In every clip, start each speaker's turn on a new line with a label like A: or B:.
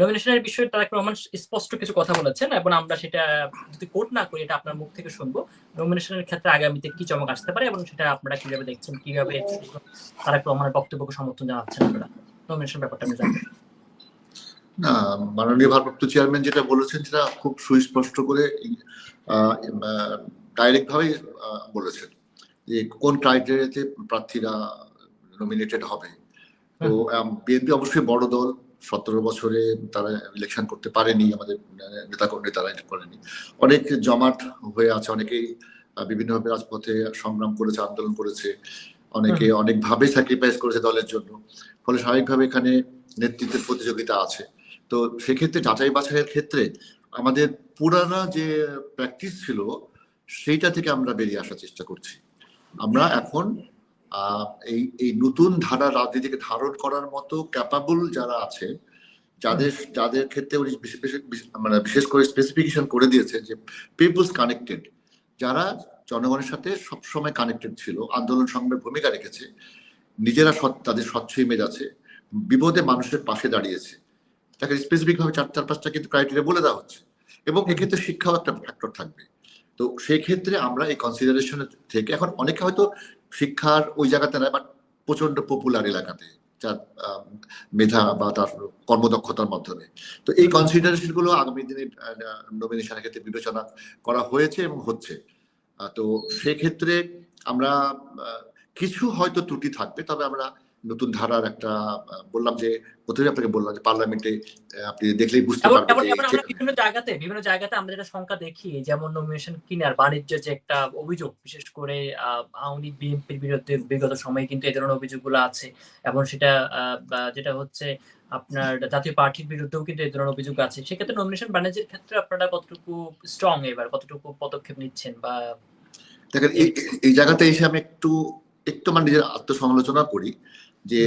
A: নমিনেশনের বিষয়ে তারেক রহমান স্পষ্ট কিছু কথা বলেছেন এবং আমরা সেটা যদি কোট না করি এটা আপনার মুখ থেকে শুনব। নমিনেশনের ক্ষেত্রে আগামীতে কি চমক আসতে পারে এবং সেটা আপনারা কীভাবে দেখছেন কীভাবে তারেক রহমানের বক্তব্যকে সমর্থন জানাচ্ছেন আপনারা? নমিনেশন ব্যাপারটা আমি চাই।
B: না মাননীয় ভারপ্রাপ্ত চেয়ারম্যান যেটা বলেছেন সেটা খুব সুস্পষ্ট করে ডাইরেক্ট ভাবে বলেছেন যে কোন ক্রাইটেরিয়াতে প্রার্থীরা নমিনেটেড হবে। তো বিএনপি অবশ্যই বড় দল। সতেরো বছরে তারা ইলেকশন করতে পারেনি আমাদের নেতা কর্মী তারা করেনি। অনেক জমাট হয়ে আছে অনেকেই বিভিন্নভাবে রাজপথে সংগ্রাম করেছে আন্দোলন করেছে। অনেকে অনেকভাবে স্যাক্রিফাইস করেছে দলের জন্য। ফলে স্বাভাবিকভাবে এখানে নেতৃত্বের প্রতিযোগিতা আছে। তো সেক্ষেত্রে যাচাই বাছাইয়ের ক্ষেত্রে আমাদের পুরানা যে প্র্যাকটিস ছিল সেইটা থেকে আমরা বেরিয়ে আসার চেষ্টা করছি। আমরা এখন এই এই নতুন ধারা রাজনীতিকে ধারণ করার মতো ক্যাপাবল যারা আছে যাদের যাদের ক্ষেত্রে উনি মানে বিশেষ করে স্পেসিফিকেশন করে দিয়েছে যে পিপলস কানেক্টেড যারা জনগণের সাথে সবসময় কানেক্টেড ছিল আন্দোলন সংগ্রামের ভূমিকা রেখেছে নিজেরা তাদের স্বচ্ছ ইমেজ আছে বিপদে মানুষের পাশে দাঁড়িয়েছে। তাকে স্পেসিফিক ভাবে চার চার পাঁচটা কিন্তু ক্রাইটেরিয়া বলে দেওয়া হচ্ছে এবং এক্ষেত্রে শিক্ষাও একটা ফ্যাক্টর থাকবে। তো সেই ক্ষেত্রে আমরা এই কনসিডারেশন থেকে এখন অনেকে হয়তো শিক্ষার ওই জায়গাতে নয় বাট প্রচণ্ড পপুলার এলাকাতে, যার মেধা বা তার কর্মদক্ষতার মাধ্যমে। তো এই কনসিডারেশনগুলো আগামী দিনে নমিনেশনের ক্ষেত্রে বিবেচনা করা হয়েছে এবং হচ্ছে। তো সেক্ষেত্রে আমরা কিছু হয়তো ত্রুটি থাকবে, তবে আমরা নতুন ধারার একটা বললাম যে প্রথমে আপনাকে বললাম যে পার্লামেন্টে আপনি দেখলেই বুঝতে পারবেন
A: বিভিন্ন জায়গাতে বিভিন্ন জায়গাতে আমরা যেটা সংখ্যা দেখি যেমন নমিনেশন কিনার বাণিজ্য যে একটা অভিযোগ বিশেষ করে আওয়ামী লীগ বিএনপির বিরুদ্ধে বিগত সময়ে কিন্তু এই ধরনের অভিযোগগুলো আছে। এবং সেটা যেটা হচ্ছে আপনার জাতীয় পার্টির বিরুদ্ধেও কিন্তু এই ধরনের অভিযোগ আছে। সেক্ষেত্রে নমিনেশন বাণিজ্যের ক্ষেত্রে আপনারা কতটুকু স্ট্রং এবার কতটুকু পদক্ষেপ নিচ্ছেন বা
B: দেখেন এই জায়গাতে এসে আমি একটু একটু আমার নিজের আত্মসমালোচনা করি। যে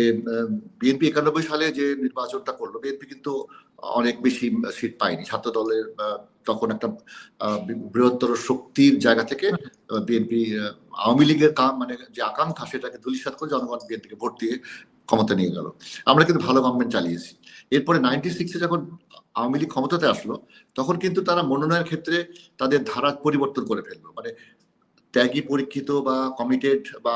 B: বিএনপি একানব্বই সালে যে নির্বাচনটা করল, বিএনপি কিন্তু অনেক বেশি সিট পায়নি। ছাত্র দলের তখন একটা বৃহত্তর শক্তির জায়গা থেকে বিএনপি আওয়ামী লীগের কাম মানে যে আকাঙ্ক্ষা সেটাকে ধুলিসাত করে জনগণ বিএনপিকে ভোট দিয়ে ক্ষমতা নিয়ে গেল। আমরা কিন্তু ভালো গভর্নমেন্ট চালিয়েছি। এরপরে নাইনটি সিক্সে যখন আওয়ামী লীগ ক্ষমতাতে আসলো, তখন কিন্তু তারা মনোনয়নের ক্ষেত্রে তাদের ধারা পরিবর্তন করে ফেলল। মানে ত্যাগী পরীক্ষিত বা কমিটেড বা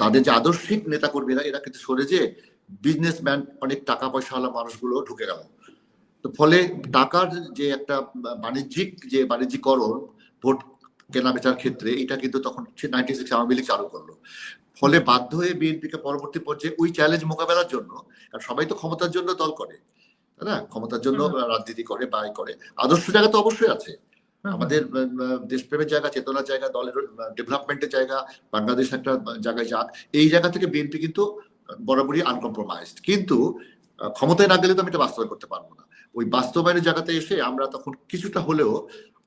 B: তাদের যে আদর্শিক নেতা কর্মীরা এরা কিন্তু সরে যে বিজনেসম্যান অনেক টাকা পয়সাওয়ালা মানুষগুলো ঢুকে গেল। তো ফলে টাকার যে একটা বাণিজ্যিক যে বাণিজ্যিকরণ ভোট কেনা বেচার ক্ষেত্রে এটা কিন্তু তখন নাইনটি সিক্স আওয়ামী লীগ চালু করল। ফলে বাধ্য হয়ে বিএনপিকে পরবর্তী পর্যায়ে ওই চ্যালেঞ্জ মোকাবেলার জন্য কারণ সবাই তো ক্ষমতার জন্য দল করে তাই না? ক্ষমতার জন্য রাজনীতি করে বাই করে। আদর্শ জায়গা তো অবশ্যই আছে। আমাদের দেশপ্রেমের জায়গা, চেতনার জায়গা, দলের ডেভেলপমেন্টের জায়গা, বাংলাদেশ একটা জায়গায় যাক, এই জায়গা থেকে বিএনপি কিন্তু বরাবরই আনকম্প্রোমাইজড কিন্তু ক্ষমতায় না গেলে তো আমি এটা বাস্তবায়ন করতে পারব না। ওই বাস্তবায়নের জায়গাতে এসে আমরা তখন কিছুটা হলেও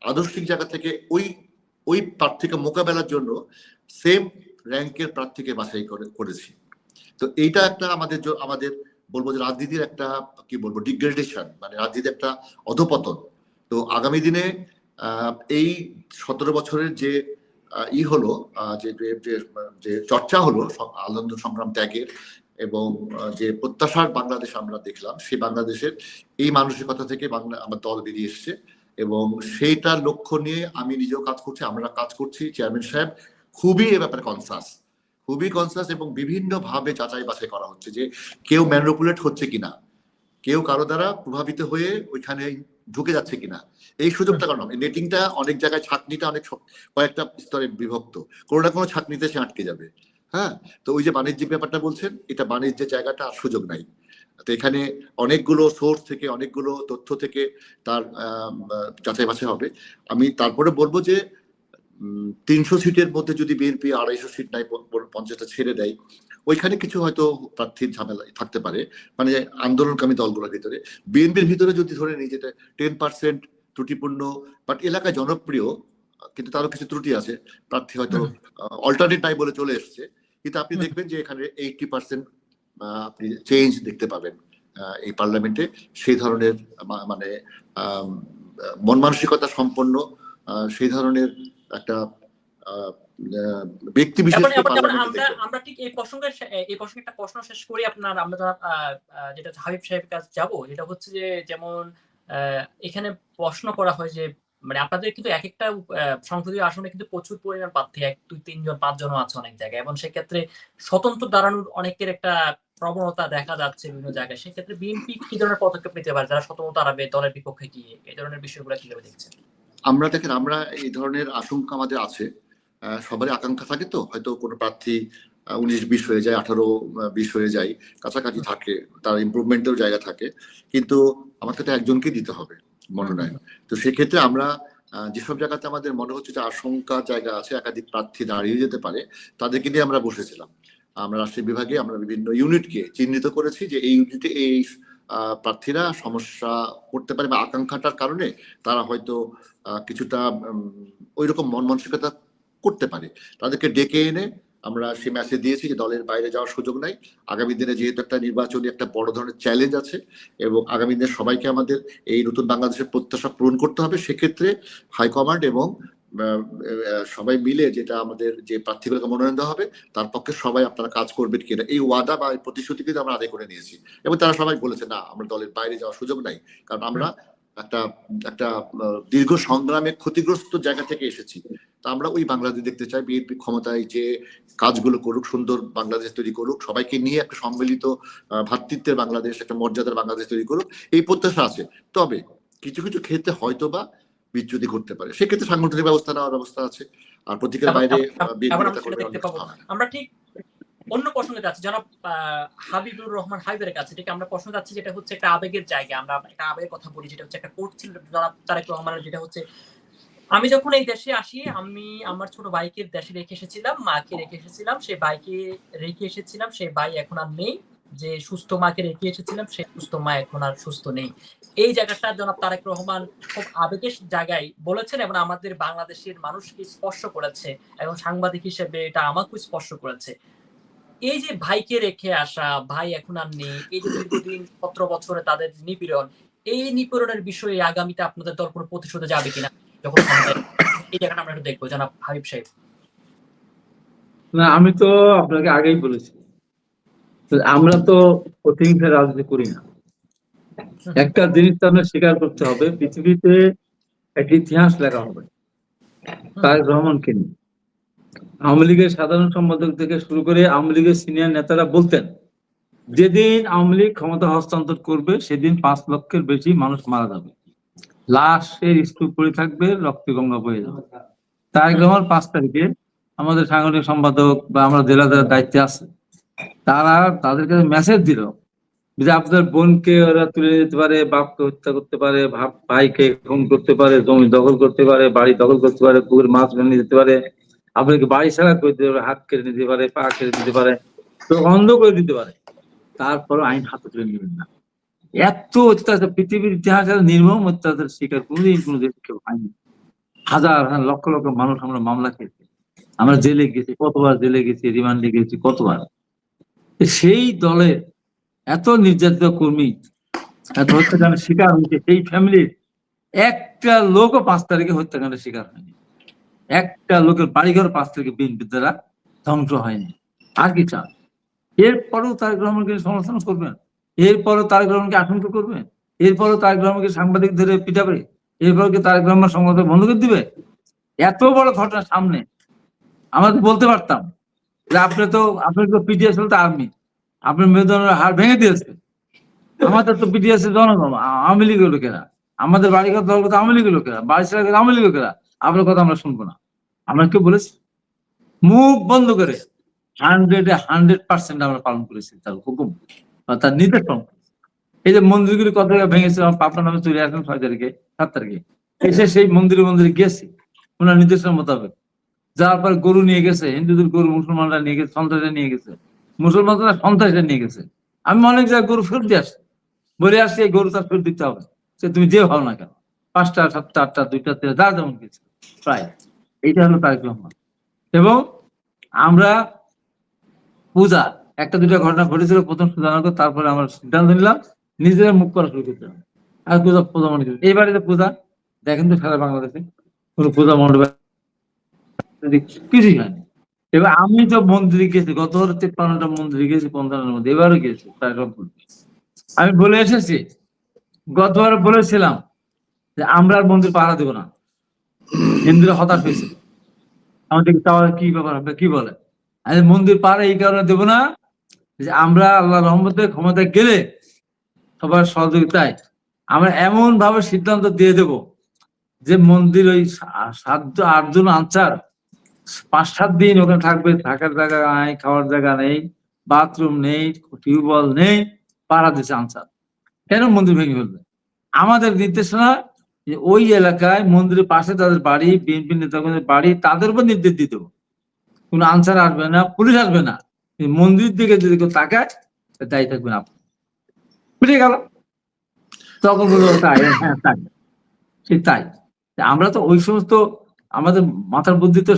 B: আদর্শিক জায়গা থেকে ওই ওই প্রার্থীকে মোকাবেলার জন্য সেম র্যাঙ্কের প্রার্থীকে বাছাই করে, করেছি। তো এইটা একটা আমাদের আমাদের বলব যে রাজনীতির একটা, কি বলব ডিগ্রেডেশন মানে রাজনীতির একটা অধপতন। তো আগামী দিনে এই সতেরো বছরের যে ই হলো যে যে চর্চা হলো আনন্দ সংগ্রাম ত্যাগের এবং যে প্রত্যাশার বাংলাদেশ আমরা দেখলাম সেই বাংলাদেশের এই মানসিকতা থেকে বাংলা, আমার দল বেরিয়ে এসছে এবং সেইটার লক্ষ্য নিয়ে আমি নিজেও কাজ করছি, আমরা কাজ করছি। চেয়ারম্যান সাহেব খুবই এ ব্যাপারে কনসাস খুবই কনসাস এবং বিভিন্ন ভাবে যাচাই বাছাই করা হচ্ছে যে কেউ ম্যানুপুলেট হচ্ছে কিনা। কেউ কারও দ্বারা প্রভাবিত হয়ে ওইখানে ঢুকে যাচ্ছে কিনা? এই সুযোগটা কারণ নেটিংটা অনেক জায়গায় ছাকনিটা অনেক কয়েকটা স্তরে বিভক্ত। কোনো না কোনো ছাকনিতে সে আটকে যাবে। হ্যাঁ? তো ওই যে বাণিজ্যিক ব্যাপারটা বলছেন, এটা বাণিজ্যের জায়গাটা আর সুযোগ নাই। তো এখানে অনেকগুলো সোর্স থেকে, অনেকগুলো তথ্য থেকে তার যাচাই বাছাই হবে। আমি তারপরে বলব যে তিনশো সিটের মধ্যে যদি বিএনপি আড়াইশো সিট নাই পঞ্চাশটা ছেড়ে দেয় ওইখানে কিছু হয়তো প্রার্থীর ঝামেলা থাকতে পারে মানে আন্দোলনকামী দলগুলোর ভিতরে। বিএনপির ভিতরে যদি ধরে নিই যেটা টেন পার্সেন্ট ত্রুটিপূর্ণ বাট এলাকায় জনপ্রিয় কিন্তু তারও কিছু ত্রুটি আছে প্রার্থী হয়তো অল্টারনেট নাই বলে চলে এসছে। কিন্তু আপনি দেখবেন যে এখানে এইটি পার্সেন্ট আপনি চেঞ্জ দেখতে পাবেন এই পার্লামেন্টে সেই ধরনের মানে মন মানসিকতা সম্পন্ন সেই ধরনের একটা ব্যক্তি বিশেষ
A: আমরা আমরা ঠিক এই প্রসঙ্গে এই প্রসঙ্গে একটা প্রশ্ন শেষ করি। আপনার আমরা যেটা হাবিব সাহেবের কাছে যাব যেটা হচ্ছে যে যেমন এখানে প্রশ্ন করা হয় যে মানে আপনাদের কিন্তু এক একটা সংসদীয় আসনে কিন্তু প্রচুর পরিমাণ প্রার্থী এক দুই তিনজন পাঁচজনও আছে অনেক জায়গায়। এবং সেক্ষেত্রে স্বতন্ত্র দাঁড়ানোর অনেকের একটা প্রবণতা দেখা যাচ্ছে বিভিন্ন জায়গায়। সেক্ষেত্রে বিএনপি কি ধরনের পদক্ষেপ নিতে পারে? যারা স্বতন্ত্র দাঁড়াবে দলের বিপক্ষে গিয়ে এই ধরনের বিষয়গুলো কীভাবে দেখছেন?
B: আমরা দেখেন আমরা এই ধরনের আশঙ্কা আমাদের আছে। সবারই আকাঙ্ক্ষা থাকে তো? হয়তো কোনো প্রার্থী উনিশ বিশ হয়ে যায় আঠারো বিশ হয়ে যায় কাছাকাছি থাকে তার ইমপ্রুভমেন্টের জায়গা থাকে। কিন্তু আমাকে তো একজনকে দিতে হবে মনোনয়ন। তো সেক্ষেত্রে আমরা যেসব জায়গাতে আমাদের মনে হচ্ছে যে আশঙ্কা জায়গা আছে একাধিক প্রার্থী দাঁড়িয়ে যেতে পারে তাদেরকে নিয়ে আমরা বসেছিলাম। আমরা রাষ্ট্রীয় বিভাগে আমরা বিভিন্ন ইউনিটকে চিহ্নিত করেছি যে এই ইউনিটে এই প্রার্থীরা সমস্যা করতে পারে বা আকাঙ্ক্ষাটার কারণে তারা হয়তো কিছুটা ওই রকম মন মানসিকতা করতে পারে। তাদেরকে ডেকে এনে আমরা সে মেসেজ দিয়েছি যে দলের বাইরে যাওয়ার সুযোগ নাই। আগামী দিনে যেহেতু একটা নির্বাচনী একটা বড় ধরনের চ্যালেঞ্জ আছে এবং আগামী দিনে সবাইকে আমাদের এই নতুন বাংলাদেশের প্রত্যাশা পূরণ করতে হবে, সেক্ষেত্রে হাইকমান্ড এবং সবাই মিলে যেটা আমাদের যে প্রার্থীগুলোকে মনোনয়ন দেওয়া হবে, তার পক্ষে সবাই আপনারা কাজ করবেন কিনা, এই ওয়াদা বা প্রতিশ্রুতি কিন্তু আমরা আদায় করে নিয়েছি। এবং তারা সবাই বলেছে, না, আমরা দলের বাইরে যাওয়ার সুযোগ নাই। কারণ আমরা একটা একটা দীর্ঘ সংগ্রামে ক্ষতিগ্রস্ত জায়গা থেকে এসেছি। তা আমরা ওই বাংলাদেশ দেখতে চাই বিএনপি ক্ষমতায় যে কাজগুলো করুক সুন্দর বাংলাদেশ তৈরি করুক সবাইকে নিয়ে একটা সম্মিলিত ভ্রাতৃত্বের বাংলাদেশ একটা মর্যাদার বাংলাদেশ তৈরি করুক এই প্রত্যাশা আছে। তবে কিছু কিছু ক্ষেত্রে হয়তো বা বিচ্যুতি করতে পারে। সেক্ষেত্রে সাংগঠনিক ব্যবস্থা নেওয়ার ব্যবস্থা আছে আর প্রতীকের বাইরে।
A: আমরা ঠিক অন্য প্রসঙ্গে যাচ্ছি, জনাব হাবিবুর রহমান হাবিবের কাছে, ঠিক আমরা প্রশ্ন যাচ্ছি যেটা হচ্ছে একটা আবেগের জায়গা, আমরা একটা আবেগের কথা বলি, যেটা হচ্ছে একটা কোর্ট ছিল, জনাব তারেক রহমানের, যেটা হচ্ছে, আমি যখন এই দেশে আসি, আমি আমার ছোট ভাইকে দেশে রেখে এসেছিলাম, মাকে রেখে এসেছিলাম সেই বাইকে রেখে এসেছিলাম সেই ভাই এখন আর নেই, যে সুস্থ মাকে রেখে এসেছিলাম সেই সুস্থ মা এখন আর সুস্থ নেই। এই জায়গাটা জনাব তারেক রহমান খুব আবেগের জায়গায় বলেছেন এবং আমাদের বাংলাদেশের মানুষকে স্পর্শ করেছে এবং সাংবাদিক হিসেবে এটা আমাকেও স্পর্শ করেছে। এই যে ভাইকে রেখে আসা ভাই এখন আর নেই এই যে দীর্ঘদিন সতেরো বছরে তাদের নিপীড়ন এই নিপীড়নের বিষয়ে আগামীতে আপনাদের দল কোনো প্রতিশোধে যাবে কিনা? যখন এই জায়গাটা আমরা একটু দেখব জনাব হাবিব সাহেব।
C: না আমি তো আপনাকে আগেই বলেছি। আমরা তো প্রতিহিংসা রাজনীতি করি না। একটা জিনিস তো আপনার স্বীকার করতে হবে পৃথিবীতে একটা ইতিহাস লেখা হবে। তার রহমানকে নিয়ে। আওয়ামী লীগের সাধারণ সম্পাদক থেকে শুরু করে আওয়ামী লীগের সিনিয়র নেতারা বলতেন, যেদিন আওয়ামী লীগ ক্ষমতা হস্তান্তর করবে, সেদিন পাঁচ লক্ষের বেশি মানুষ মারা যাবে। লাশের স্তূপ পড়ে থাকবে, রক্তে গঙ্গা বয়ে যাবে। তারেক রহমান পাঁচ তারিখে আমাদের সাংগঠনিক সম্পাদক বা আমরা জেলা জেলার দায়িত্বে আছে, তারা তাদের কাছে মেসেজ দিল যে আপনার বোনকে ওরা তুলে নিতে পারে, বাপকে হত্যা করতে পারে ভাইকে খুন করতে পারে, জমি দখল করতে পারে, বাড়ি দখল করতে পারে, পুকুর মাছ ভেঙে যেতে পারে। আপনাকে বাড়ি ছাড়া করে দিতে পারে, হাত কেটে নিতে পারে, পা কেটে দিতে পারে তো অন্ধ করে দিতে পারে তারপর আইন হাতে তুলে নেবেন না। এত অত্যাচার, পৃথিবীর ইতিহাসে নির্মম অত্যাচার শিকার কোনোদিন কোনো দেশ কেউ হয়নি হাজার হাজার লক্ষ লক্ষ মানুষ আমরা মামলা খেয়েছি। আমরা জেলে গেছি, কতবার জেলে গেছি, রিমান্ডে গেছি, কতবার? সেই দলের এত নির্যাতিত কর্মী, এত হত্যাকাণ্ডের শিকার হয়েছে, সেই ফ্যামিলির একটা লোকও পাঁচ তারিখে হত্যাকাণ্ডের শিকার হয়নি। একটা লোকের বাড়িঘর পাঁচ তারিখে বিএনপি দ্বারা ধ্বংস হয়নি। আর কি চান? এরপরেও তারেক রহমানকে সমর্থন করবেন? এরপরও তারেক রহমানকে আশঙ্কা করবেন? এরপরও তারেক রহমানকে সাংবাদিক ধরে পিটাবে? এরপর কি তারেক রহমান সংবাদ বন্ধ করে দিবে? এত বড় ঘটনা সামনে। আমরা বলতে পারতাম যে আপনি তো আপনার তো পিটিএস তো আর্মি। আপনার মেরুদণ্ডের হাড় ভেঙে দিয়েছে আমাদের তো পিটিএস জনগণ, আওয়ামী লীগের লোকেরা। আমাদের বাড়িঘর দল তো আওয়ামী লীগের লোকেরা, বাড়ি ছাড়া আওয়ামী লীগের লোকেরা। আপনার কথা আমরা শুনব না। আমরা বলেছে? মুখ বন্ধ করে হান্ড্রেডে হান্ড্রেড পার্সেন্ট আমরা পালন করেছি, তার হুকুম। তার নির্দেশন এই যে মন্দিরগুলি কত ভেঙেছে পাপড়া নামে চলে আসেন ছয় তারিখে, সাত তারিখে। এসে সেই মন্দিরে মন্দিরে গেছি ওনার নির্দেশনা মোতাবেক। যার পর গরু নিয়ে গেছে, হিন্দুদের গরু, মুসলমানরা নিয়ে গেছে, সন্ত্রাসীরা নিয়ে গেছে, মুসলমানরা সন্ত্রাসীরা নিয়ে গেছে। আমি অনেক জায়গায় গরু ফেরত দিয়ে আসছি। বলে আসছি, এই গরু তার ফেরত দিতে হবে। সে তুমি যে ভালো না কেন? পাঁচটা, সাতটা, আটটা, দুইটা, তিনটা, যা যেমন গেছে, প্রায়। এইটা হলো তারেক রহমান। এবং আমরা পূজা, একটা দুটা ঘটনা ঘটেছিল, প্রথম সুধারণ তারপরে আমরা সিদ্ধান্ত নিলাম, নিজেরা মুখ করা শুরু করতে আর পূজা পূজা মনে করি এই বাড়িতে পূজা, দেখেন তো সারা বাংলাদেশে কোনো পূজা মণ্ডপে কিছুই হয়নি। এবার আমি তো মন্দিরে গেছি, গত তিপ্পান্নটা মন্দিরে গেছি পঞ্চান্নের মধ্যে এবারও গেছি সবগুলো। আমি বলে এসেছি গতবার বলেছিলাম যে আমরা আর মন্দির পাহারা দেবো না। হিন্দুরা হতাশ হয়েছে। আমাদের তাহলে কি ব্যাপার হবে, কি বলে? আমি মন্দির পাহারা এই কারণে দেবো না যে আমরা আল্লাহ রহমতে ক্ষমতায় গেলে সবার সহযোগিতায় আমরা এমন ভাবে সিদ্ধান্ত দিয়ে দেব যে মন্দির ওই সাত আটজন আনসার পাঁচ সাত দিন ওখানে থাকবে, থাকার জায়গা নাই, খাওয়ার জায়গা নেই, বাথরুম নেই, টিউবওয়েল নেই, পাড়া দিচ্ছে আনসার। কেন মন্দির ভেঙে ফেলবে? আমাদের নির্দেশনা যে ওই এলাকায় মন্দিরের পাশে তাদের বাড়ি, বিএনপি নেতাদের বাড়ি, তাদের উপর নির্দেশ দিতে। কোনো আনসার আসবে না, পুলিশ আসবে না। মন্দির দিকে যদি কেউ তাকায় তা দায়ী থাকবেন আপনি। বুঝে গেল। তখন বলব তাই হ্যাঁ তাই। তাই। আমরা তো ওই সমস্ত আমাদের মাথার বুদ্ধি তো,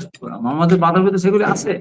C: আমাদের মাথার বুদ্ধি সেগুলি আছে।